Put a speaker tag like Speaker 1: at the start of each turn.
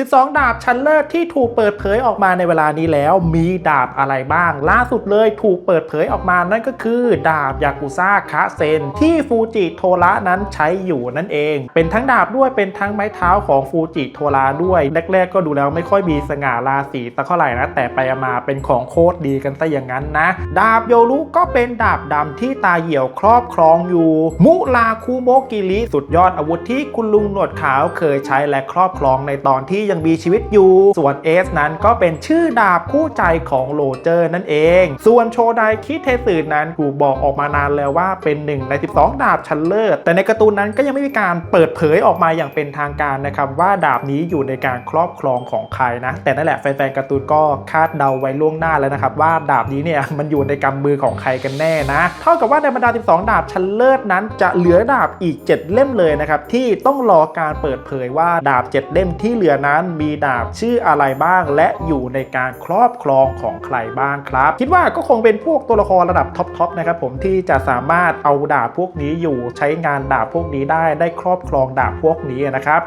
Speaker 1: 12 ดาบชั้นเลิศที่ถูกเปิดเผยออกมาในเวลานี้แล้ว มีดาบอะไรบ้าง ล่าสุดเลยถูกเปิดเผยออกมานั่นก็คือ ดาบยากุซ่าคาเซน ที่ฟูจิโทระนั้นใช้อยู่นั่นเอง เป็นทั้งดาบด้วยเป็นทั้งไม้เท้าของฟูจิโทระด้วยแรกๆก็ดูแล้วไม่ค่อยมีสง่าราศีสักเท่าไหร่นะแต่ไปมาเป็นของโคตรดีกันซะอย่างนั้นนะ ดาบโยรุก็เป็นดาบดำที่ตาเหี่ยวครอบครองอยู่ มุราคุโมกิริสุดยอดอาวุธที่คุณลุงหนวดขาวเคยใช้และครอบครองในตอนที่ยังมีชีวิตอยู่ ส่วนเอสนั้นก็เป็นชื่อดาบคู่ใจของโรเจอร์นั่นเอง ส่วนโชไดคิเทสึนั้นถูกบอกออกมานานแล้วว่าเป็นหนึ่งใน 12 ดาบชั้นเลิศ แต่ในการ์ตูนนั้นก็ยังไม่มีการเปิดเผยออกมาอย่างเป็นทางการนะครับว่าดาบนี้อยู่ในการครอบครองของใครนะ แต่นั่นแหละแฟนๆการ์ตูนก็คาดเดาไว้ล่วงหน้าแล้วนะครับว่าดาบนี้เนี่ยมันอยู่ในกำมือของใครกันแน่นะ เท่ากับว่าในบรรดา 12 ดาบชั้นเลิศนั้น จะเหลือดาบอีก 7 เล่มเลยนะครับที่ต้องรอการเปิดเผยว่าดาบ 7 เล่มที่เหลือนั้นมีดาบชื่ออะไรบ้าง และอยู่ในการครอบครองของใครบ้างครับ คิดว่าก็คงเป็นพวกตัวละครระดับท็อปๆนะครับผมที่จะสามารถเอาดาบพวกนี้อยู่ใช้งานดาบพวกนี้ได้ได้ครอบครองดาบพวกนี้นะครับ